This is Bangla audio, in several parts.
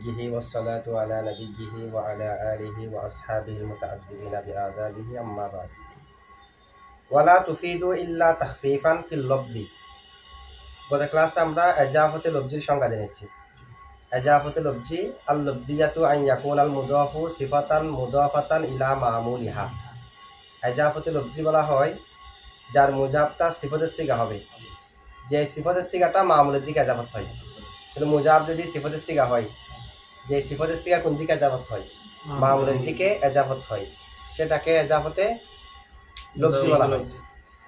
وليه والصلاة على نبيه وعلى آله وأصحابه المتعبدين بآدابه أما بعد ولا تفيد إلا تخفيفا في اللفظ গত ক্লাসে আমরা এজাফতে লব্জির সংজ্ঞা জেনেছি এজাফতে লব্জি আল লব্দিয়াতু আন ইয়াকুন আল মুদাফু সিফাতান মুদাফাতান ইলা মামুলিহা এজাফতে লব্জি বলা হয় যার মুজাবটা সিফতের সিগা হবে যে সিফতের সিগাটা মামুলের দিকে এজাফত হয় কিন্তু মুজাব যদি সিফতের সিগা হয় যে সিফতের সিগা কোন দিকে এজাফত হয়? মামুলের দিকে এজাফত হয়। সেটাকে এজাফতে লব্জি বলা হয়।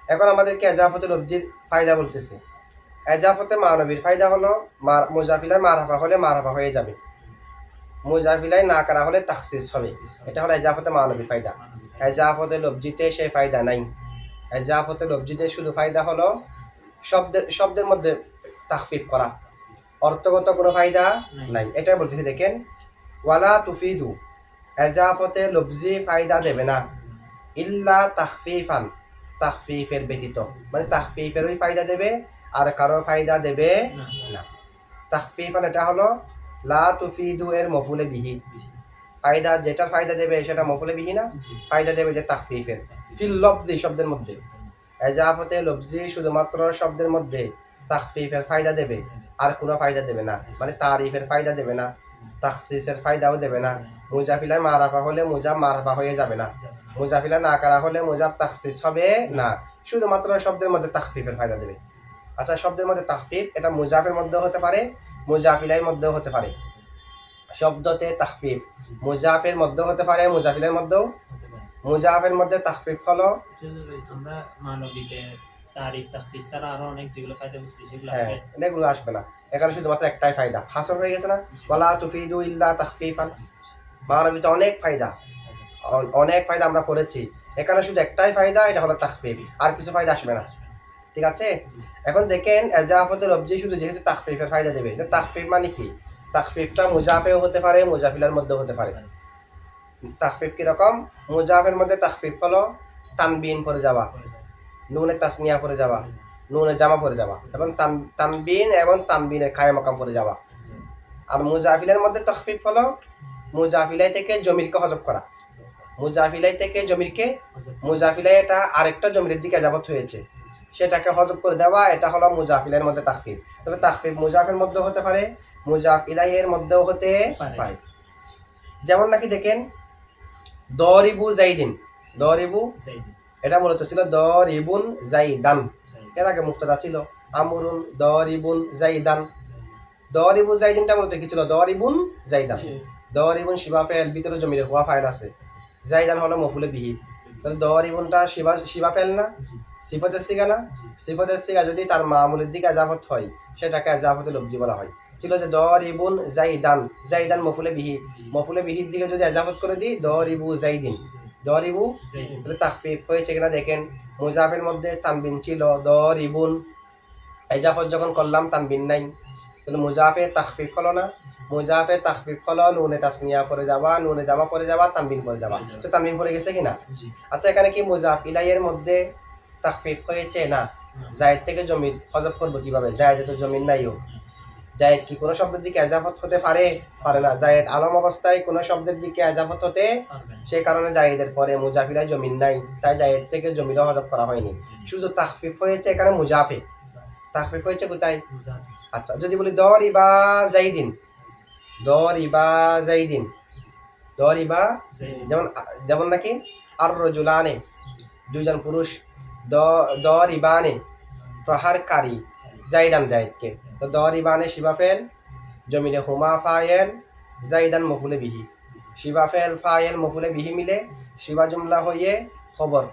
এখন আমাদেরকে এজাফতে লব্জির ফায়দা বলতেছে। এজাফতে মানবীর ফায়দা হলো মার- মুজাফিলায় মারাফা হলে মারাফা হয়ে যাবে। মুজাফিলায় না করা হলে তাকসিস হবে। এটা হলো এজাফতে মানবীর ফায়দা। এজাফতে লব্জিতে সেই ফায়দা নাই। এজাফতে লব্জিতে শুধু ফায়দা হলো শব্দের শব্দের মধ্যে তাকফিফ করা। অর্থগত কোনো ফায়দা নাই। এটা বলতেছি দেখেন ওয়ালা তুফিদু এজাফতে লব্জি ফায়দা দেবে না। ইল্লা তাকফিফান তাকফিফের ব্যতীত। মানে তাকফিফেরই ফায়দা দেবে আর কারও ফায়দা দেবে না। তাকফিফান এটা হলো লা তুফিদু এর মফুলে বিহি। ফায়দা যেটার ফায়দা দেবে সেটা মফুলে বিহি না? ফায়দা দেবে যে তাকফিফের ফিল লফজি শব্দের মধ্যে। এজাফতে লবজি শুধুমাত্র শব্দের মধ্যে তাকফিফের ফায়দা দেবে। আর কোনো ফায়দা দেবে না। মানে তারিফের ফায়দা দেবে না তাকসিসের ফায়দাও দেবে না। মুজাফিলায় মারাফা হলে মুজাব মারাফা হয়ে যাবে না। মুজাফিলা না করা হলে মুজাব তাকসিস হবে না। শুধুমাত্র শব্দের মধ্যে তাকফিফের ফায়দা দেবে। আচ্ছা শব্দের মধ্যে তাকফিফ এটা মুজাফের মধ্যেও হতে পারে মুজাফিলার মধ্যেও হতে পারে। শব্দতে তাকফিফ মুজাফের মধ্যেও হতে পারে, মুজাফিলের মধ্যেও। মুজাফের মধ্যে তাকফিফ হলো। আমরা মানবিকে তারিফ তাকসিস ছাড়া আরও অনেক যেগুলো ফায়দা বুঝছি সেগুলো হ্যাঁ আসবে। এগুলো আসবে না। এখানে শুধুমাত্র একটাই ফায়দা। হাসর হয়ে গেছে না? বলা তুফিদু ইল্লা তাকফিফান মানবিতে অনেক ফায়দা। অনেক ফায়দা আমরা করেছি এখানে শুধু একটাই ফায়দা এটা হলো তাকফিফ আর কিছু ফায়দা আসবে না। ঠিক আছে? এখন দেখেন এজাফতের লব্জি শুধু যেহেতু তাকফিফের ফায়দা দেবে। তো তাকফিফ মানে কি? তাকফিফটা মুজাফেও হতে পারে মুজাফিলার মধ্যেও হতে পারে। তাকফিফ কীরকম মুজাফের মধ্যে তাকফিফ হলো তানবিন পরে যাওয়া। নুনে তাসনিয়া পরে যাওয়া নুনে জামা পরে যাওয়া এবং তান তানবিন এবং তানবিনের খায় মকাম পরে যাওয়া আর মুজাফিলের মধ্যে তখফিফ হলো মুজাফিলাই থেকে জমিরকে হজব করা। মুজাফিলাই থেকে জমিরকে মুজাফিলাই এটা আরেকটা জমির দিকে যাবত হয়েছে। সেটাকে হজব করে দেওয়া এটা হলো মুজাফিলের মধ্যে তাকফিফ তাহলে তাকফিফ মুজাফের মধ্যেও হতে পারে মুজাফ ইলাইয়ের মধ্যেও হতে পারে। যেমন নাকি দেখেন দরিবু জাইদিন দরিবু এটা মূলত ছিল দর দরিবুন জাইদান। এর আগে মুক্তদা ছিল। আমরুন দরিবুন জাইদান। দরিবু জাইদিনটা মূলত কি ছিল? দরিবুন জাইদান। দরিবুন শিবা ফেল ভিতরে জমিরে হওয়া ফাইল আছে। জাইদান হলো মফুলে বিহি। তাহলে দরিবুনটা শিবা শিবা ফেল না? সিফতের সিগা না? সিফতের সিগা যদি তার মামুলের দিকে আজাফত হয় সেটাকে আজাফতে লব্জি বলা হয়। ছিল যে দরিবুন জাইদান। জাইদান মফুলে বিহি। মফুলে বিহির দিকে যদি আজাফত করে দিই দরিবু জাইদিন। দরিবু। তাহলে তাকফিফ হয়েছে কিনা দেখেন। মুজাফের মধ্যে তানবিন ছিল দর ইবুন এজাফত যখন করলাম তানবিন নাই। তাহলে মুজাফের তাকফিফ হলো না। মুজাফের তাকফিফ হলো নুনে তাসনিয়া পরে যাওয়া নুনে জামা পরে যাবা তানবিন পরে যাবা। তো তানবিন পরে গেছে কিনা? আচ্ছা এখানে কি মুজাফ ইলাইয়ের মধ্যে তাকফিফ হয়েছে না? জায়েদ থেকে জমির হজব করব কীভাবে? জায়েদে তো জমির নাইও। জায়েদ কি কোনো শব্দের দিকে এজাফত হতে পারে? পারে না। জায়েদ আলম অবস্থায় কোনো শব্দের দিকে এজাফত হতে সেই কারণে জায়েদের পরে মুজাফিরায় জমিন নাই। তাই জায়েদ থেকে জমিরও হজব করা হয়নি। শুধু তাকফিফ হয়েছে এখানে মুজাফে তাকফিফ হয়েছে কোথায়? আচ্ছা যদি বলি দর ইবা জাইদিন। দর ইবা জাইদিন। দর ইবা যেমন যেমন নাকি আর রজুলানে দুজন পুরুষ। দ- দর ইবানে প্রহারকারী জাইদান জাইদকে তো দর ইবানে শিবাফেল জমিনে হুমা ফায়েল, জাইদান মফুলে বিহি। শিবা ফেল, ফায়েল, মফুলে বিহি মিলে শিবা জুমলা হয়ে খবর।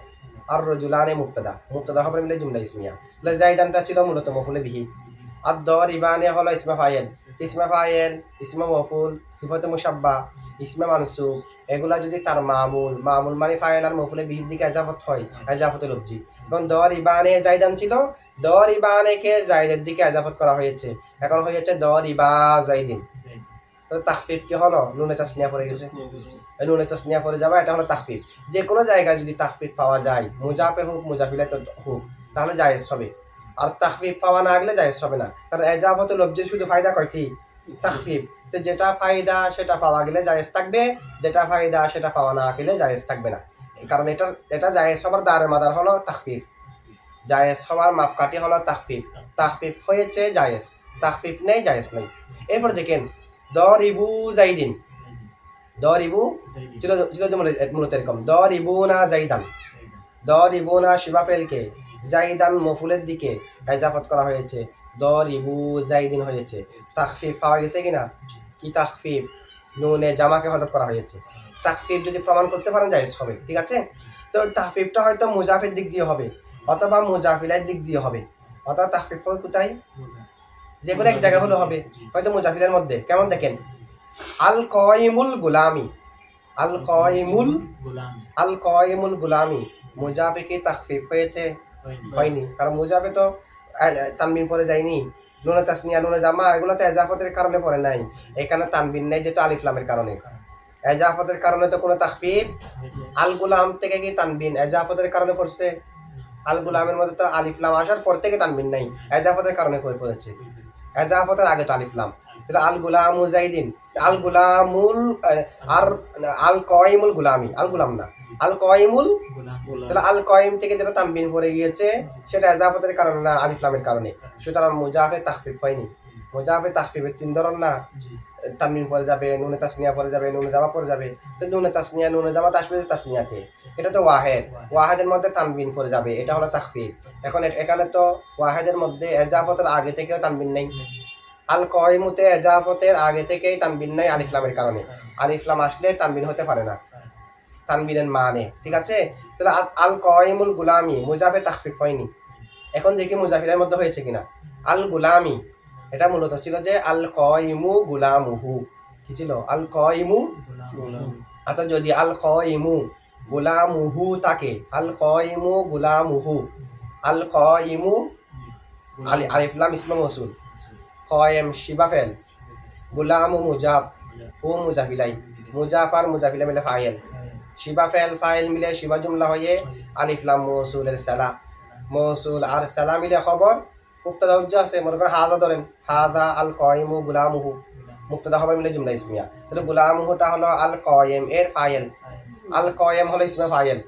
আর রজুলানে মুক্তদা মুক্তদা খবর মিলে জুমলা ইসমিয়া। তাহলে জাইদানটা ছিল মূলত মফুলে বিহি। আর দর ইবানে হলো ইসমা ফায়েল। ইসমা ফায়েল, ইসমা মফুল, সিফতে মুসাব্বা ইসমা মানসুব এগুলা যদি তার মামুল মামুল মানে ফায়েল আর মফুলে বিহির দিকে এজাফত হয় এজাফতে লব্জি এবং দর ইবানে জাইদান ছিল দর ইবানেকে জাইদের দিকে এজাফত করা হয়েছে। এখন হয়েছে দর ইবা জাইদিন। তাকফিফ কি হলো? নুনে তাসনিয়া পড়ে গেছে। নুনে তাসনিয়া পড়ে যাওয়া এটা হলো তাকফিফ যে কোনো জায়গায় যদি তাকফিফ পাওয়া যায় মুজাফে হোক মুজাফিলে তো হোক তাহলে জায়েজ হবে। আর তাকফিফ পাওয়া না গেলে জায়েজ হবে না। কারণ এজাফত লব্জির শুধু ফায়দা কয়টি? তাকফিফ তো যেটা ফায়দা সেটা পাওয়া গেলে জায়েজ থাকবে। যেটা ফায়দা সেটা পাওয়া না গেলে জায়েজ থাকবে না। কারণ এটা এটা জায়েজ হবার দাঁড়ের মাদার হলো তাকফিফ জায়েজ হওয়ার মাপকাঠি হলো তাকফিফ তাকফিফ হয়েছে জায়েজ তাকফিফ নেই জায়েজ নেই। এরপর দেখেন দরিবু জাইদিন দরিবু ছিল ছিল যে মূলত- এরকম। দরিবু না জাইদান দরিবু না শিবা ফেলকে জাইদান মফুলের দিকে এজাফত করা হয়েছে। দরিবু জাইদিন হয়েছে। তাকফিফ পাওয়া গেছে কিনা? কি তাকফিফ নুনে জামাকে হজব করা হয়েছে। তাকফিফ যদি প্রমাণ করতে পারেন জায়েজ হবে। ঠিক আছে? তো তাকফিফটা হয়তো মুজাফির দিক দিয়ে হবে। অথবা মুজাফিলের দিক দিয়ে হবে। অথবা তাকফিফ হবে কোথায়? যে কোনো এক জায়গা হলে হবে। হয়তো মুজাফিলের মধ্যে। কেমন দেখেন? আল কয়মুল গুলামি। আল কয়মুল আল কয়মুল গুলামি। মুজাফে কি তাকফিফ হয়েছে? হয়নি। কারণ মুজাফে তো তানবিন পরে যায়নি। নুনে তাসনিয়া নুনে জামা এগুলো তো এজাফতের কারণে পরে নাই। এখানে তানবিন নেই যেহেতু আলিফলামের কারণে। এজাফতের কারণে তো কোনো তাকফিফ আল গুলাম থেকে কি তানবিন এজাফতের কারণে পড়ছে? আল গুলামের মধ্যে তো আলিফলাম আসার পর থেকে তানবিন নাই। এজাফতের কারণে করে পড়েছে। এজাফতের আগে তো আলিফলাম কিন্তু আল গুলাম মুজাইদিন আল গুলামুল আর আল কয়মুল গুলামি। আল গুলাম না। আল কয়মুল তাহলে আল কয়েম থেকে যেটা তানবিন পড়ে গিয়েছে সেটা এজাফতের কারণে না আলিফলামের কারণে। সুতরাং মুজাফে তাকফিফ হয়নি। মুজাফে তাকফিফের তিন ধরন না। তানবিন পরে যাবে নুনে তাসনিয়া পরে যাবে নুনে জামা পরে যাবে। তো নুনে তাসনিয়া নুনে জামা তাসবে তাসনিয়াতে। এটা তো ওয়াহেদ। ওয়াহেদের মধ্যে তানবিন পরে যাবে, এটা হলো তাকফিফ এখন এখানে তো ওয়াহেদের মধ্যে এজাফতের আগে থেকেও তানবিন নেই। আল কয়মুতে এজাফতের আগে থেকেই তানবিন নাই আলিফলামের কারণে। আলিফলাম আসলে তানবিন হতে পারে না। তানবিনের মানে ঠিক আছে? তাহলে আল- কয়মুল গুলামি, মুজাফে তাকফিফ হয়নি। এখন দেখি মুজাফিরের মধ্যে হয়েছে কিনা। আল গুলামি এটা মূলত ছিল যে আল কয়মু গুলামুহু। কি ছিল? আল কয়মু আচ্ছা যদি আল কয়মু গুলামুহু তাকে আল কয়মু গুলামুহু আল কয়মু আলি আলিফলাম ইসমা মসুল। কয়েম শিবাফেল গুলামু মুজাফ ও মুজাফিলাই। মুজাফার মুজাফিলা মিলে ফাইল। শিবা ফেল, ফাইল মিলে শিবা জুমলা হয়ে আলিফলাম মৌসুলের সালা। মৌসুল আর সালা মিলে খবর। মুক্তাদা উজ্জ আছে, মনে করেন হাদা ধরেন। হাদা আল কয়েমু গুলামুহু। মুক্তাদা খবর মিলে জুমলা ইসমিয়া। তাহলে গুলামুহুটা হলো আল কয়েম এর ফাইল। আল কয়েম হলো ইসমা ফাইল।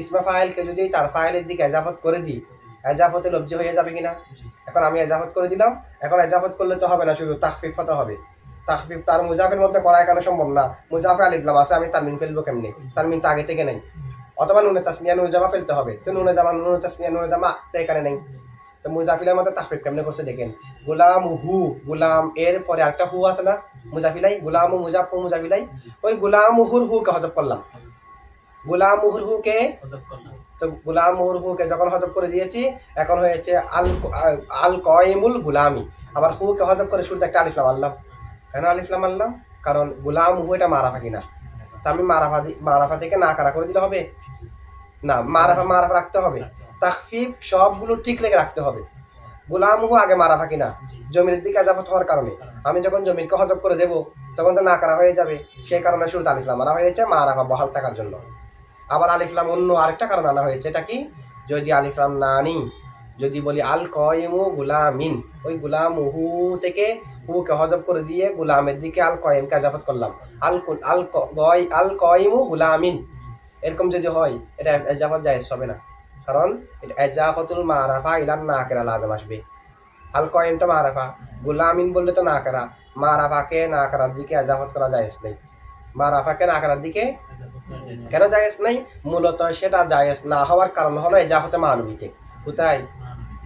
ইসমা ফাইলকে যদি তার ফাইলের দিকে এজাফত করে দিই, এজাফতে লব্জি হয়ে যাবে কিনা? এখন আমি এজাফত করে দিলাম, এখন এজাফত করলে তো হবে না, শুধু তাকফিফ হতে হবে। তাকফিফ তার মুজাফের মধ্যে করা এখানে সম্ভব না। মুজাফে আলিফলাম আছে, আমি তানমিন ফেলব কেমনি? তানমিন তো আগে থেকে নেই। অথবা নুনে তাসনিয়া, নুনে জামা ফেলতে হবে। তো নুনে জামা, নুনে তাসনিয়া, নুনে জামা তো এখানে নেই। তো মুজাফিলের মধ্যে তাকফিফ কেমনে করছে দেখেন। গুলাম হু, গুলাম, এর পরে একটা হু আছে না? মুজাফিলাই, গুলাম মুজাফ মুজাফিলাই। ওই গুলাম হুর হুকে হজব করলাম। গুলাম হুর হুকে হজব করলাম। তো গুলাম হুকে যখন হজব করে দিয়েছি এখন হয়েছে আল আল কয়েমুল গুলামি। আবার হুকে হজব করে শুরুতে একটা আলিফলাম আনলাম। কেন আলিফলাম আনলাম? কারণ গুলাম হু এটা মারাফা কিনা। তা আমি মারাফা দি- মারাফা থেকে না কারা করে দিলে হবে? না মারাফা মারাফা রাখতে হবে। তাকফিফ সবগুলো ঠিক রেখে রাখতে হবে। গুলাম হু আগে মারাফা কিনা? জমির দিকে আজাফত হওয়ার কারণে। আমি যখন জমিরকে হজব করে দেবো তখন তো না করা হয়ে যাবে। সেই কারণে শুরুতে আলিফলাম মারা হয়েছে মারাফা বহাল থাকার জন্য। আবার আলিফলাম অন্য আরেকটা কারণ আনা হয়েছে, এটা কি? যদি আলিফলাম না আনি, যদি বলি আল কয়েমু গুলামিন, ওই গুলাম হু থেকে হুকে হজব করে দিয়ে গুলামের দিকে আল কয়েমকে আজাফত করলাম। আল আল ক- গয়, আল কয়েমু গুলামিন। এরকম যদি হয়, এটা এজাফত জায়েজ হবে না। কারণ এটা এজাফতুল মারাফা ইলান না কেরা লাজম আসবে। আল কয়েমটা মারাফা, গুলামিন বললে তো না করা মারাফাকে না করার দিকে এজাফত করা জায়েজ নেই। মারাফাকে না করার দিকে কেন জায়েজ নেই? মূলত সেটা জায়েজ না হওয়ার কারণ হলো এজাফতে মানবীতে। কোথায়?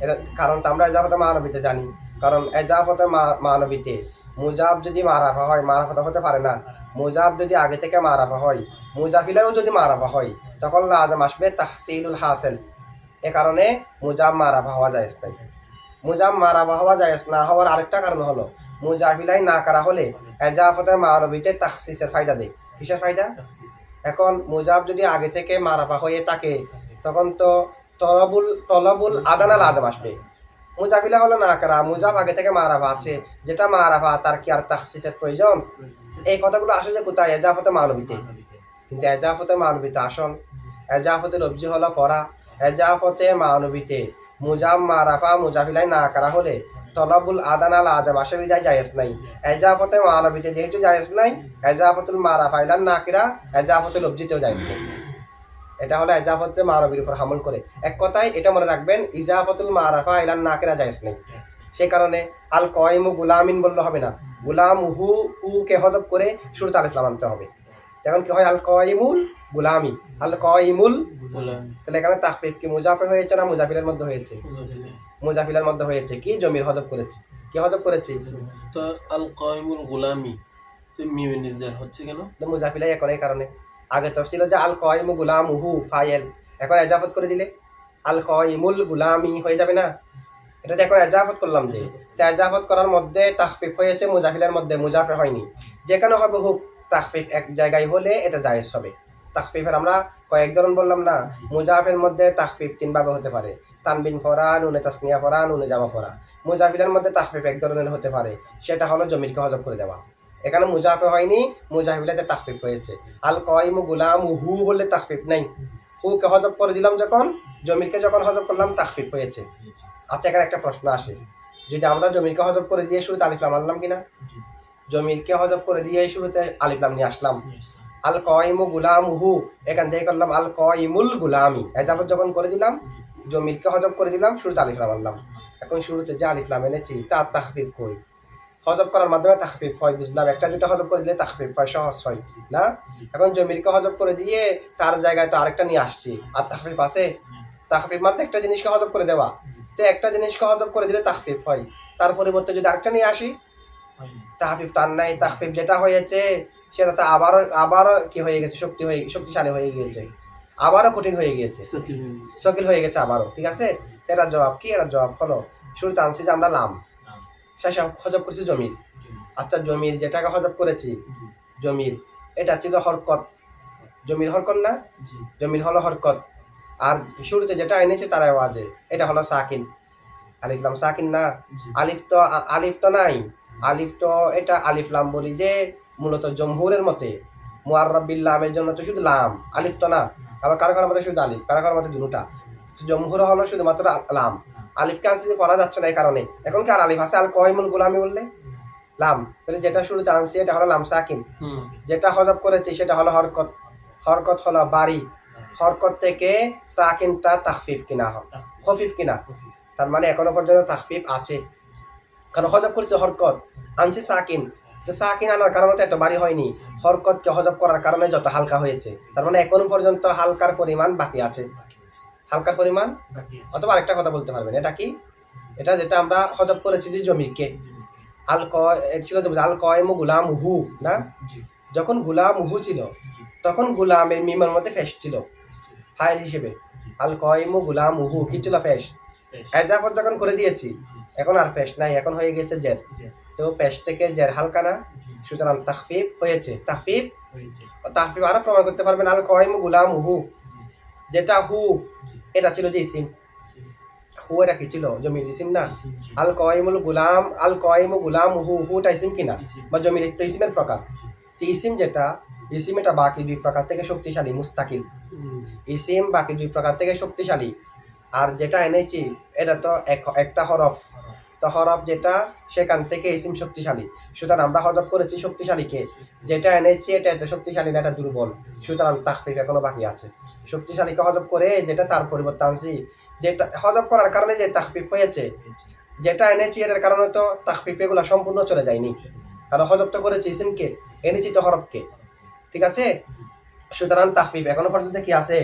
এটা কারণটা আমরা এজাফতে মানবীতে জানি। কারণ এজাফতে মানবীতে মুজাব যদি মারাফা হয় মারাফা হতে পারে না। মুজাব যদি আগে থেকে মারাফা হয় মুজাফিলেও যদি মারাফা হয় তখন লাজম আসবে তাহসিলুল হাসেল। এ কারণে মুজাব মারাফা হওয়া জায়েজ নাই। মুজাব মারাফা হওয়া জায়েজ না হওয়ার আরেকটা কারণ হলো মুজাফিলাই না করা হলে এজাফতে মানবীতে তাহসিসের ফায়দা দেয়। কিসের ফায়দা? এখন মুজাব যদি আগে থেকে মারাফা হয়ে থাকে, তখন তো তলবুল তলবুল আদানা লাজম আসবে। মুজাফিলা হলো না কারা? মুজাব আগে থেকে মারাফা আছে। যেটা মারাফা তার কি আর তাহসিসের প্রয়োজন? এই কথাগুলো আসলে কোথায়? এজাফতে মানবীতে কিন্তু এজাফতে মানবীতে আসন এজাফতে লব্জি হলো ফরা। এজাফতে মানবীতে মুজাব মারাফা মুজাফিলাই না করা হলে? তলাবুল আদান আল আজাম। অসুবিধায় জায়েজ নাই। এজাফতে মানবিতে যেহেতু জায়েজ নাই এজাফতুল মারা ফাইলান নাকিরা এজাফতুল অবজিতেও জায়েজ নেই। এটা হলো এজাফতে মানবির উপর হামল করে। এক কথায় এটা মনে রাখবেন ইজাফতুল মারাফা ইলান নাকিরা জায়েজ নেই। সেই কারণে আল কয়মু গুলামিন বললে হবে না। গুলাম হু হু কে হজব করে শুরুতে আলিফলাম আনতে হবে। তখন কি হয়? আল কয়েমুল গুলামি। আল কয়মুল তাহলে এখানে তাকফিফ কি মুজাফে হয়েছে না মুজাফিলের মধ্যে হয়েছে? মুজাফিলের মধ্যে হয়েছে। কি জমির হজব করেছে? কি হজব করেছে? তো আল কয়মুল গুলামি তো মিমে হচ্ছে কেন? মুজাফিলাই এখন এই কারণে। আগে তো ছিল যে আল কয়মু গুলাম হু ফাইল এখন এজাফত করে দিলে? আল কয়মুল গুলামি হয়ে যাবে না? এটা তো এখন এজাফত করলাম যে। তো এজাফত করার মধ্যে তাকফিফ হয়েছে মুজাফিলের মধ্যে মুজাফে হয়নি। যেখানে হবে হুক তাকফিফ এক জায়গায় হলে এটা জায়েজ হবে। তাকফিফের আমরা কয়েক ধরন বললাম না মুজাফের মধ্যে তাকফিফ তিনভাবে হতে পারে। তানবিন ফরা নুনে তাসনিয়া ফরা নুনে জামা ফরা। মুজাফিলের মধ্যে তাকফিফ এক ধরনের হতে পারে। সেটা হলো জমিরকে হজব করে দেওয়া। এখানে মুজাফে হয়নি মুজাহিবিলাতে তাকফিফ হয়েছে। আল কয়মু গুলাম হু বললে তাকফিফ নাই। হুকে হজব করে দিলাম যখন জমিরকে যখন হজব করলাম তাকফিফ হয়েছে। আচ্ছা এখানে একটা প্রশ্ন আসে। যদি আমরা জমিরকে হজব করে দিয়ে শুরুতে আলিফলাম আনলাম কিনা? জমিরকে হজব করে দিয়ে শুরুতে আলিফলাম নিয়ে আসলাম। আল কয়মু গুলাম হু এখান থেকে করলাম আল কয়মুল গুলামি এজাফত যখন করে দিলাম জমিরকে হজব করে দিলাম, শুরুতে আলিফলাম আনলাম। এখন শুরুতে যে আলিফলাম এনেছি তার তাকফিফ কই? হজব করার মাধ্যমে তাকফিফ হয়, বুঝলাম। একটা দুটো হজব করে দিলে তাকফিফ হয়, সহজ হয়, না? এখন জমিরকে হজব করে দিয়ে তার জায়গায় তো আরেকটা নিয়ে আসছি। আর তাকফিফ আছে? তাকফিফ মানে একটা জিনিসকে হজব করে দেওয়া। যে একটা জিনিসকে হজব করে দিলে তাকফিফ হয়। তার পরিবর্তে যদি আরেকটা নিয়ে আসি, তাহফিফ তার নাই। তাকফিফ যেটা হয়েছে, সেটা তো আবারও আবারও কি হয়ে গেছে? শক্তি হয়ে, শক্তিশালী হয়ে গিয়েছে। আবারও কঠিন হয়ে গিয়েছে। শকিল হয়ে গেছে আবারও ঠিক আছে? তো এটার জবাব কি? এটার জবাব হলো শুরুতে আনছি যে আমরা লাম শেষে হজব করছি জমির। আচ্ছা জমির যেটাকে হজব করেছি জমির এটা ছিল হরকত। জমির হরকত না? জমির হলো হরকত। আর শুরুতে যেটা এনেছে তার আওয়াজে এটা হলো সাকিন। আলিফলাম সাকিন না? আলিফ তো আলিফ তো নাই। আলিফ তো এটা আলিফলাম বলি যে মূলত জমহুরের মতে। মুআররাবিল্লামের জন্য তো শুধু লাম আলিফ তো না। আবার কারও কারোর মতে শুধু আলিফ কারও কারোর মতে দুটা। তো জমহুর হলো শুধুমাত্র লাম। আলিফকে যে পড়া যাচ্ছে না এই কারণে। এখন কি আর আলিফ আছে? আল কয়মুল গোলামি বললে? লাম। তাহলে যেটা শুরুতে আনছি এটা হলো লাম সাকিন। হুম। যেটা হজব করেছি সেটা হলো হরকত হরকত হলো বাড়ি। হরকত থেকে সাকিনটা তাকফিফ কিনা হয়। খফিফ কিনা। তার মানে এখনও পর্যন্ত তাকফিফ আছে। কারণ হজব করছে হরকত। আনছে সাকিন। তো সাকিন আনার কারণে তো এত বাড়ি হয়নি হরকতকে হজব করার কারণে যত হালকা হয়েছে। তার মানে এখনও পর্যন্ত হালকার পরিমাণ বাকি আছে। হালকার পরিমাণ অথবা আরেকটা কথা বলতে পারবেন এটা কি? এটা যেটা আমরা হজব করেছি যে জমিকে। আল ক ছিল আল কয়মু গুলাম হু না? যখন গুলাম হু ছিল তখন গুলামের মিমের মধ্যে ফেস ছিল ফাইল হিসেবে। আল কয়মু গুলাম হু কি ছিল ফেস এজাফত যখন করে দিয়েছি এখন আর ফেস নাই এখন হয়ে গেছে জের তো পেশ থেকে জের হালকা না সুতরাং তাহফিফ হয়েছে। তাহফিফ তাহফিফ আরও প্রমাণ করতে পারবেন আল কয়মু গুলাম হু। যেটা হু এটা ছিল যে ইসিম। হু এটা কি ছিল? জমির ইসিম না? আল কয়মুল গুলাম আল কয়মু গুলাম হু হু হুটা ইসিম কিনা বা জমির তো ইসিমের প্রকার। তো ইসিম যেটা ইসিম এটা বাকি দুই প্রকার থেকে শক্তিশালী মুস্তাকিল। ইসিম বাকি দুই প্রকার থেকে শক্তিশালী। আর যেটা এনেছি এটা তো এক- একটা হরফ। তো হরফ যেটা সেখান থেকে ইসিম শক্তিশালী। সুতরাং আমরা হজব করেছি শক্তিশালীকে। যেটা এনেছি এটা এত শক্তিশালী না এটা দুর্বল। সুতরাং তাকফিফ এখনও বাকি আছে। শক্তিশালীকে হজব করে যেটা তার পরিবর্তে আনছি। যেটা হজব করার কারণে যে তাকফিফ হয়েছে যেটা এনেছি এটার কারণে তো তাকফিফ এগুলো সম্পূর্ণ চলে যায়নি। কারণ হজব তো করেছি ইসিমকে এনেছি তো হরফকে। ঠিক আছে? সুতরাং তাকফিফ এখনও পর্যন্ত কি আছে?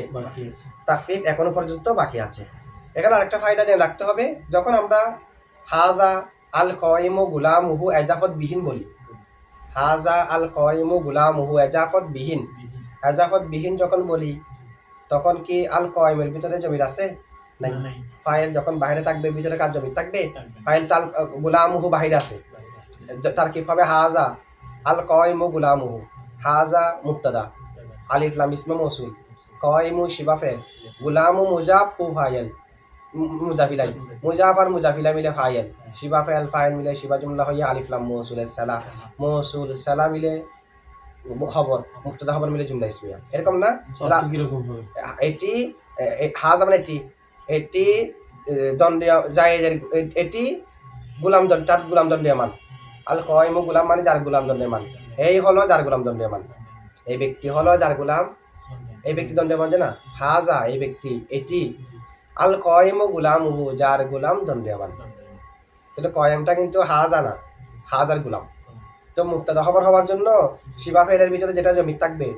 তাকফিফ এখনও পর্যন্ত বাকি আছে। এখানে আরেকটা ফায়দা জেনে রাখতে হবে যখন আমরা হাজা আল কয়মু গুলামুহু এজাফত বিহীন বলি। হাজা আল কয়মু গুলামুহু এজাফত বিহীন। এজাফত বিহীন যখন বলি তখন কি আল কয়মের ভিতরে জমির আছে? নাই। ফাইল যখন বাইরে থাকবে ভিতরে কার জমি থাকবে? ফাইল তাল গুলামুহু বাহিরে আছে। তার কি হবে? হাজা আল কয়মু গুলামুহু। হাজা মুক্তাদা আলিফ লাম ইসমে মৌসুল কয়মু শিবা ফেল। গুলামু মুজাফ হু ফাইল। মুজাফিলাই। মুজাফ আর মুজাফিলা মিলে ফাইল শিবা ফেল ফাইল মিলে শিবা জুমলা হইয়া আলিফ লাম মৌসুল সালা। মৌসুল সালা মিলে খবর মুক্তদা খবর মিলে জুমলা ইসমিয়া। এরকম না? এটি হাজা মানে এটি এটি দণ্ডীয় জায়েজের এটি গুলাম দণ্ড তার গুলাম দণ্ডীয়মান। আল কয়মু গুলাম মানে যার গুলাম দণ্ডীয়মান। এই হলো যার গুলাম দণ্ডীয়মান। এই ব্যক্তি হলো যার গুলাম। এই ব্যক্তি দণ্ডীয়মান যে না? হাজা এই ব্যক্তি। এটি আল কয়মু গুলাম উহু যার গুলাম দণ্ডীয়মান। তাহলে কয়েমটা কিন্তু হাজা না হাজার গুলাম। তো মুক্তাদা খবর হওয়ার জন্য শিবা ফেলের ভিতরে যেটা জমি থাকবে,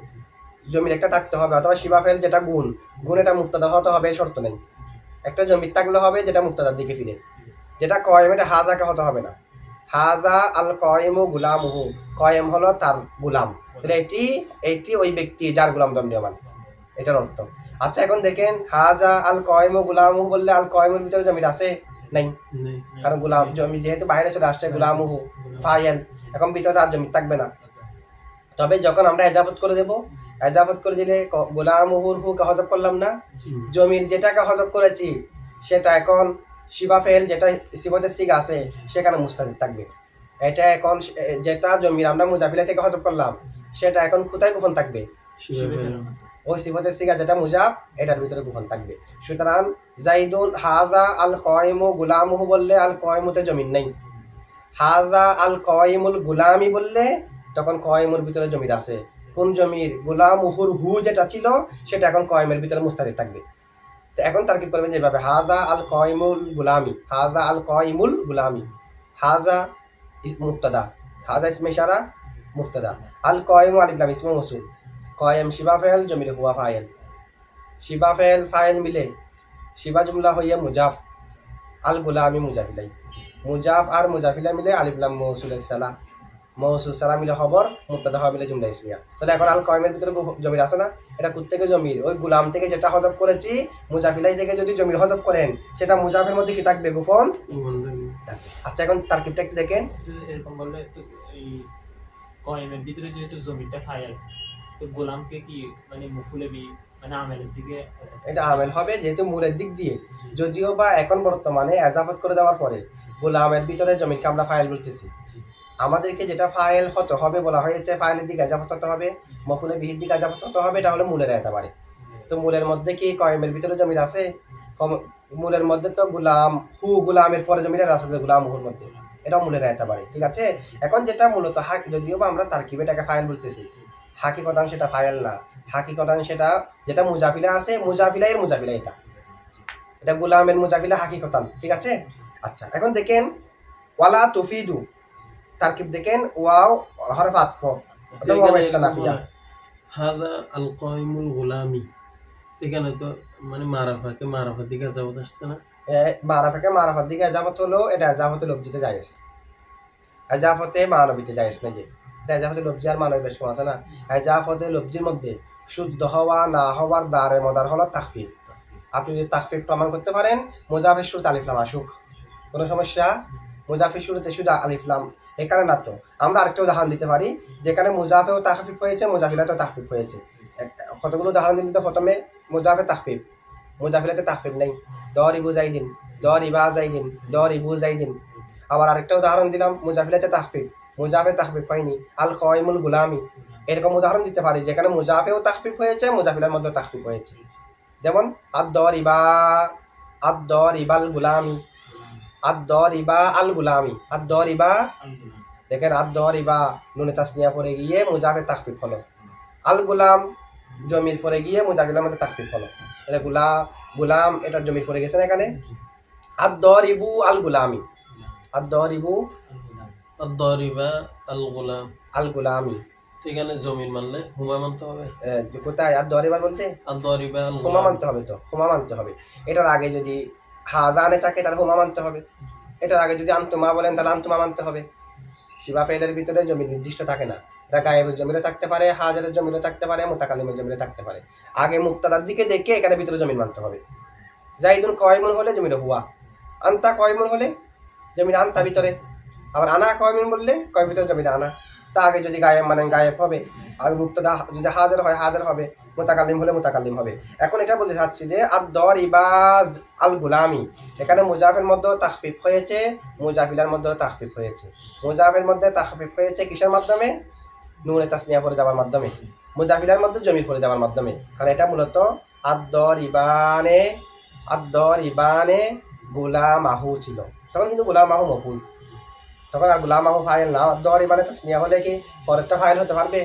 জমির একটা থাকতে হবে, অথবা শিবা ফেল যেটা গুণ গুণ এটা মুক্তাদা হতে হবে শর্ত নেই। একটা জমি থাকলে হবে যেটা মুক্তাদার দিকে ফিরে। যেটা কয়েম, এটা হাজাকে হতে হবে না। হাজা আল কয়েমু গুলামুহু, কয়েম হলো তার গুলাম। তাহলে এটি এটি ওই ব্যক্তি যার গুলাম দণ্ডীয়মান। এটার অর্থ। আচ্ছা এখন দেখেন হাজা আল কয়েমু গুলামুহু বললে আল কয়েমের ভিতরে জমির আছে? নেই। কারণ গুলাম জমি যেহেতু বাইরে চলে আসছে গুলামুহু ফাইল এখন ভিতরে আর জমি থাকবে না। তবে যখন আমরা এজাফত করে দেব এজাফত করে দিলে গুলামুহুর হুকে হজব করলাম না? জমির যেটাকে হজব করেছি সেটা এখন শিবা ফেল যেটা শিবতের সিগ আছে সেখানে মুস্তাদিদ থাকবে। এটা এখন যেটা জমির আমরা মুজাফিলা থেকে হজব করলাম সেটা এখন কোথায় গোপন থাকবে। ওই সিফতের সিগা যেটা মুজাব এটার ভিতরে গোপন থাকবে। সুতরাং জাইদুন হাজা আল কয়মু গুলামুহু বললে আল কয়মুতে জমিন নেই। হাজা আল কয়মুল গুলামি বললে তখন কয়মুর ভিতরে জমির আছে। কোন জমির? গুলামুহুর হু যেটা ছিল, সেটা এখন কয়মের ভিতরে মুস্তারি থাকবে। তো এখন তার কি করবেন যেভাবে হাজা আল কয়মুল গুলামি হাজা আল কয়মুল গুলামি। হাজা মুক্তাদা হাজা ইসমে ইশারা মুক্তাদা আল কয়মু আলিফলাম ইসমে মসুল। কয়েম শিবা ফেল জমির হুয়া ফাইল শিবা ফেল ফাইল মিলে শিবা জুমলা হইয়া মুজাফ আল গুলামি মুজাফিলাই। মুজাফ আর মুজাফিলা মিলে আলিফলাম মৌসুল সালা মিলে খবর মুক্তাদা হওয়া মিলে জুমলা ইসমিয়া। তাহলে এখন আল কয়েমের ভিতরে জমির আছে না? এটা থেকে জমির। ওই গুলাম থেকে যেটা হজব করেছি, মুজাফিলাই থেকে যদি জমির হজব করেন, সেটা মুজাফের মধ্যে কি থাকবে গোপন। আচ্ছা এখন তারকিবটা একটু দেখেন। এরকম বললে কয়েমের ভিতরে যেহেতু জমিটা ফায়াল তো গোলামকে কি মানে মুফুলে বি মানে আমেলের দিকে এটা আমেল হবে যেহেতু মূলের দিক দিয়ে। যদিও বা এখন বর্তমানে এজাফত করে দেওয়ার পরে গোলামের ভিতরে জমিকে আমরা ফাইল বলতেছি। আমাদেরকে যেটা ফাইল হতে হবে বলা হয়েছে ফাইলের দিকে এজাফত হতে হবে মফুলের বিহির দিকে এজাফত হতে হবে এটা হলো মূলের এতবারে তো মূলের মধ্যে কি কয়েমের ভিতরে জমির আছে? মূলের মধ্যে তো গুলাম হু গুলামের পরে জমির আছে যে গুলাম হুর মধ্যে। এটাও মূলের এতবারে ঠিক আছে? এখন যেটা মূলত হাকি যদিও বা আমরা তার কিবেটাকে ফাইল বলতেছি হাকি কটান সেটা ফাইল না। হাকি কটান সেটা যেটা মুজাফিলা আছে মুজাফিলা এর মুজাফিলা এটা। এটা গুলামের মুজাফিলা হাকি কটান ঠিক আছে? আচ্ছা এখন দেখেন ওয়ালা তুফিদু তারকিব দেখেন ওয়াও হরফ আতফ অথবা ইস্তানাফিয়া। হাদা আল কয়মুল গোলামি এখানে তো মানে মারাফাকে মারাফার দিকে যাবত আসছে না? মারাফাকে মারাফার দিকে এজাফত হলো এটা এজাফতে লব্জিতে জায়েজ এজাফতে মানবীতে জায়েজ না যে এটা এজাফতে লব্জি আর মানবী বেশ আছে না। এজাফতে লব্জির মধ্যে শুদ্ধ হওয়া না হওয়ার দ্বারে মদার হলো তাকফির আপনি যদি তাকফির প্রমাণ করতে পারেন মুজাফির শুরুতে আলিফলাম আসুক। কোনো সমস্যা? মুজাফির শুরুতে শুধু আলিফলাম এখানে না তো। আমরা আরেকটা উদাহরণ দিতে পারি, যেখানে মুজাফেও তাকফিফ হয়েছে মুজাফিলাতেও তাকফিফ হয়েছে কতগুলো উদাহরণ দিলে তো প্রথমে? মুজাফে তাকফিফ মুজাফিলাতে তাকফিফ নেই। দর ইবু জাইদিন দর ইবা জাইদিন দর ইবু জাইদিন আবার আরেকটা উদাহরণ দিলাম, মুজাফিলাতে তাকফিফ মুজাফে তাকফিফ হয়নি আল কয়মুল গুলামি। এরকম উদাহরণ দিতে পারি, যেখানে মুজাফেও তাকফিফ হয়েছে মুজাফিলার মধ্যে তাকফিফ হয়েছে যেমন আদ দর ইবা আদ দর ইবাল গুলামি। আদ দর ইবা আল গুলামি। আদ দর ইবা, দেখেন আদ দর ইবা নুনে তাসনিয়া পরে গিয়ে মুজাফে তাকফিফ হলো আল গুলাম জমির পরে গিয়ে মুজাফিলার মধ্যে তাকফিফ হলো এটা গুলা, গুলাম, এটা জমির পরে গেছে না এখানে? আদ দর ইবু আল গুলামি। আদ দর ইবু দরিবা আল গোলাম আল গুলামি এখানে জমির মানলে হুমা মানতে হবে? কোথায়? আর দর বলতে? আর দরিবা আল হুমা মানতে হবে তো হুমা মানতে হবে। এটার আগে যদি হাদানে থাকে তাহলে হুমা মানতে হবে। এটার আগে যদি আন্তমা বলেন তাহলে আন্তমা মানতে হবে। শিবা ফেলের ভিতরে জমি নির্দিষ্ট থাকে না। এটা গায়েবের জমিরে থাকতে পারে হাজারের জমিরে থাকতে পারে মোতাকালিমের জমিরে থাকতে পারে। আগে মুক্তাদার দিকে দেখে এখানে ভিতরে জমিন মানতে হবে। জাইদুন কয়মন হলে জমিরে হুয়া। আন্তা কয়মন হলে? জমির আন্তা ভিতরে। আবার আনা কয়মন বললে? কয় ভিতরে জমিরে আনা। তা আগে যদি গায়েব মানে গায়েব হবে, আর মুক্তদা যদি হাজার হয়, হাজার হবে মোতাকালিম হলে মোতাকালিম হবে। এখন এটা বলতে চাচ্ছি যে আর দর ইবাজ আল গুলামি এখানে মুজাফের মধ্যেও তাখফিফ হয়েছে, মুজাফিলার মধ্যেও তাখফিফ হয়েছে। মুজাফের মধ্যে তাখফিফ হয়েছে কিসের মাধ্যমে? নুনে তাসনিয়া পরে যাওয়ার মাধ্যমে। মুজাফিলার মধ্যে জমি পরে যাওয়ার মাধ্যমে। কারণ এটা মূলত আদর ইবানে আদর ইবানে গুলাম আহু ছিল। তখন কিন্তু গোলাম আহু মফুল। তখন আর গোলাম মাহু ফাইল না দর মানে তাসনিয়া হলে কি পরেরটা ফাইল হতে পারবে?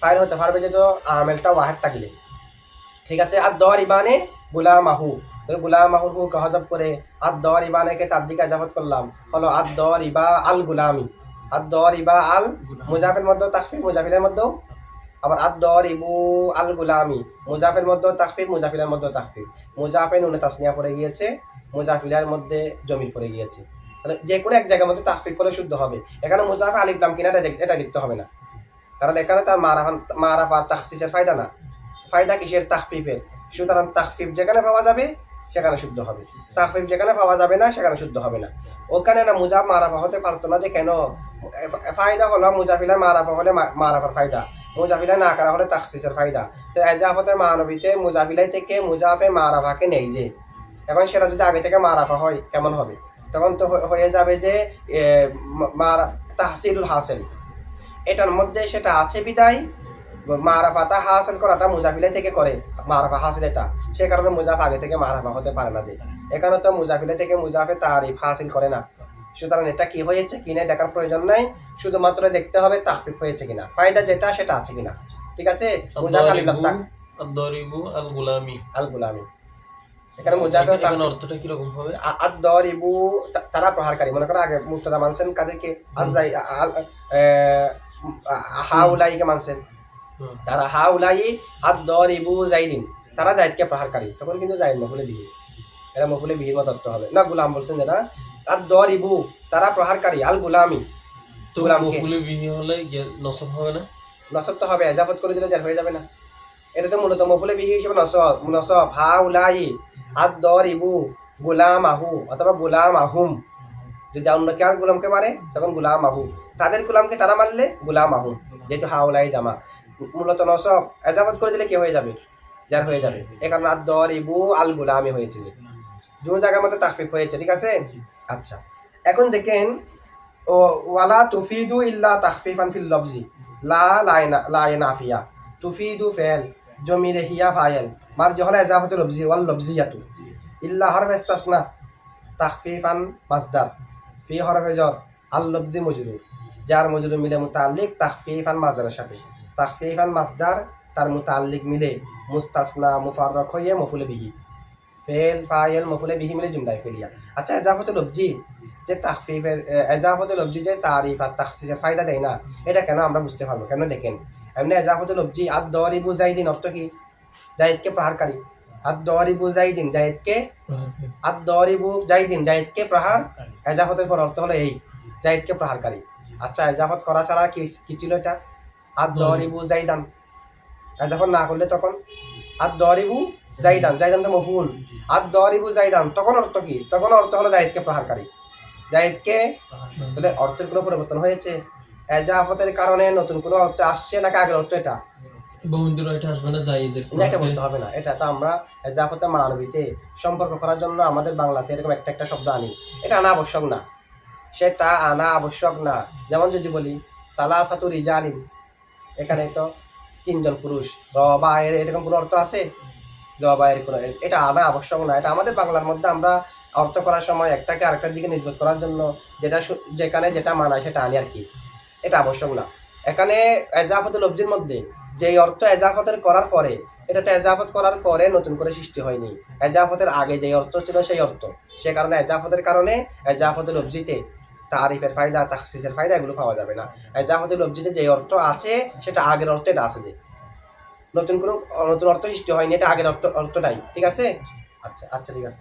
ফাইল হতে পারবে যে তো আমেলটা ওয়াহেদ থাকলে। ঠিক আছে আর দর ইবানে গোলাম মাহু তো গোলাম মাহুর হু হজব করে। আর দর ইবানেকে তার দিকে আজাবত করলাম। হলো আর দর ইবা আল গুলামি। আর দর ইবা আল মুজাফের মধ্যেও তাকফি মুজাফিলের মধ্যেও। আবার আর দর ইবু আল গুলামি। মুজাফের মধ্যেও তাকফিফ মুজাফিলের মধ্যেও তাকফিফ মুজাফে নুনে তাসনিয়া পড়ে গিয়েছে মুজাফিলার মধ্যে জমির পড়ে গিয়েছে। তাহলে যে কোনো এক জায়গার মধ্যে তাকফিফ পড়ে শুদ্ধ হবে। এখানে মুজাফে আলিফলাম কিনা এটা এটা লিখতে হবে না। কারণ এখানে তার মারাফান মারাফা তাকসিসের ফায়দা না। ফায়দা কিসের? তাকফিফের সুতরাং তাকফিফ যেখানে পাওয়া যাবে, সেখানে শুদ্ধ হবে। তাকফিফ যেখানে পাওয়া যাবে না, সেখানে শুদ্ধ হবে না। ওখানে না মুজাফ মারাফা হতে পারতো না যে কেন ফায়দা হলো মুজাফিলা মারাফা হলে মারাফার ফায়দা। মুজাফিলা না করা হলে তাকসিসের ফায়দা। তো এজাফতের মানবীতে মুজাফিলাই থেকে মুজাফে মারাফাকে নেই যে। এখন সেটা যদি আগে থেকে মারাফা হয়, কেমন হবে? তখন তো হয়ে- যাবে যে মারা তাহসিলুল হাসেল। এটার মধ্যে সেটা আছে বিদায় মারাফাতা হাসিল করাটা মুজাফিলে থেকে করে মারাফা হাসিল এটা। সে কারণে মুজাফ আগে থেকে মারাফা হতে পারে না যে। এখানে তো মুজাফিলে থেকে মুজাফে তারিফ হাসিল করে না। সুতরাং এটা কি হয়েছে কিনে দেখার প্রয়োজন নাই। শুধুমাত্র দেখতে হবে তাহফিফ হয়েছে কিনা। ফায়দা যেটা সেটা আছে কিনা। ঠিক আছে? মুজাফ আদরিবু আল গুলামি আল গুলামি এখানে মুজাফে এখানে অর্থটা কীরকম হবে? আদরিবু তারা প্রহারকারী। মনে করো আগে মুক্তদা মানছেন কাদেরকে আজাই হাউলাইকে মানছেন। তারা হাউলাই আদরিবু জাইদিন তারা জাইদকে প্রহারকারী। তখন কিন্তু জাইদ মফুলে বিহি এরা মফুলে বিহির মত অর্থ হবে না গুলাম বলছেন যেটা আদরিবু তারা প্রহারকারী আল গুলামি। তো গুলামকে। মফুলে বিহি হলে নসব হবে না? নসব তো হবে এজাফত করে দিলে যার হয়ে যাবে না। এটা তো মূলত মফুলে বিহি হিসেবে নসব নসব হাউলাই আদরিবু গোলাম আহু অথবা গুলাম আহুম যদি অন্য কে আর গোলামকে মারে, তখন গোলাম আহু তাদের গুলামকে তারা মারলে গোলাম আহু যেহেতু হাওলাই জামা। মূলত নসব এজাবত করে দিলে কে হয়ে যাবে? যার হয়ে যাবে। এ কারণে আর দর ইবু আল গুলামি হয়েছে যে। দু জায়গার মধ্যে তাকফিফ হয়েছে, ঠিক আছে? আচ্ছা। এখন দেখেন, ও ওয়ালা তুফিদু ইল্লা তাকফিফান ফিল লবজি লা লাইনা লাইনাফিয়া তুফিদু ফেল। জমিরে হিয়া ফায়েল। মার জহলে এজাফত লবজি, ওয়াল লবজিয়াতু ইল্লা হরফ ইস্তাসনা তাকফিফান মাসদার ফি হরফে জর আল লবজি মজরু যার মজরু মিলে মুতাল্লিক তাকফিফান মাসদারের সাথে। তাকফিফান মাসদার তার মুতাল্লিক মিলে মুস্তাসনা মুফাররক হয়ে মফুলে বিহি। ফেল ফাইল মফুলে বিহি মিলে জুমলায় ফেলিয়া আচ্ছা এজাফতে লবজি, যে তাকফিফের এজাফতে লবজি যে তারিফ আর তাকসিসের ফায়দা দেয় না, এটা কেন আমরা বুঝতে পারব? কেন দেখেন? এমনি এজাফতে লবজি আর দরিবু জাইদিন অর্থ কি? জাহিদকে প্রহারকারী। আর দরিবু জাইদিন জাহিদকে আর দরিবু জাইদিন জাহিদকে প্রহার এজাফতের পর অর্থ হলো এই জাহিদকে প্রহারকারী। আচ্ছা এজাফত করা ছাড়া কি কি ছিল এটা? আর দরিবু জাইদান এজাফত না করলে তখন আর দরিবু জাইদান জাইদান তো মফুল। আর দরিবু জাইদান তখন অর্থ কি? তখন অর্থ হলো জাহিদকে প্রহারকারী। জাহিদকে তাহলে অর্থের কোনো পরিবর্তন হয়েছে? এজাফতের কারণে নতুন কোনো অর্থ আসছে নাকি আগের অর্থ এটা? বহুন্দুর এটা আসবে না না এটা বলতে হবে না। এটা তো আমরা এজাফতে মানবীতে সম্পর্ক করার জন্য আমাদের বাংলাতে এরকম একটা একটা শব্দ আনি। এটা আনা আবশ্যক না। সেটা আনা আবশ্যক না। যেমন যদি বলি সালাফাতু রিজালিন। এখানে তো তিনজন পুরুষ। রবা এর এরকম কোনো অর্থ আছে? রবা এর কোনো এটা আনা আবশ্যক না। এটা আমাদের বাংলার মধ্যে আমরা অর্থ করার সময় একটাকে আরেকটার দিকে নিজবত করার জন্য যেটা যেখানে যেটা মানায় সেটা আনি আর কি। এটা আবশ্যক না এখানে এজাফত লব্জির মধ্যে। যে অর্থ এজাফতের করার পরে এটা তো এজাফত করার পরে নতুন করে সৃষ্টি হয়নি। এজাফতের আগে যে অর্থ ছিল সেই অর্থ। সে কারণে এজাফতের কারণে এজাফতের লব্জিতে তারিফের ফায়দা তাকসিসের ফায়দা এগুলো পাওয়া যাবে না। এজাফতের লব্জিতে যে অর্থ আছে, সেটা আগের অর্থ এটা আছে যে। নতুন কোনো নতুন অর্থ সৃষ্টি হয়নি, এটা আগের অর্থ অর্থটাই ঠিক আছে? আচ্ছা আচ্ছা ঠিক আছে।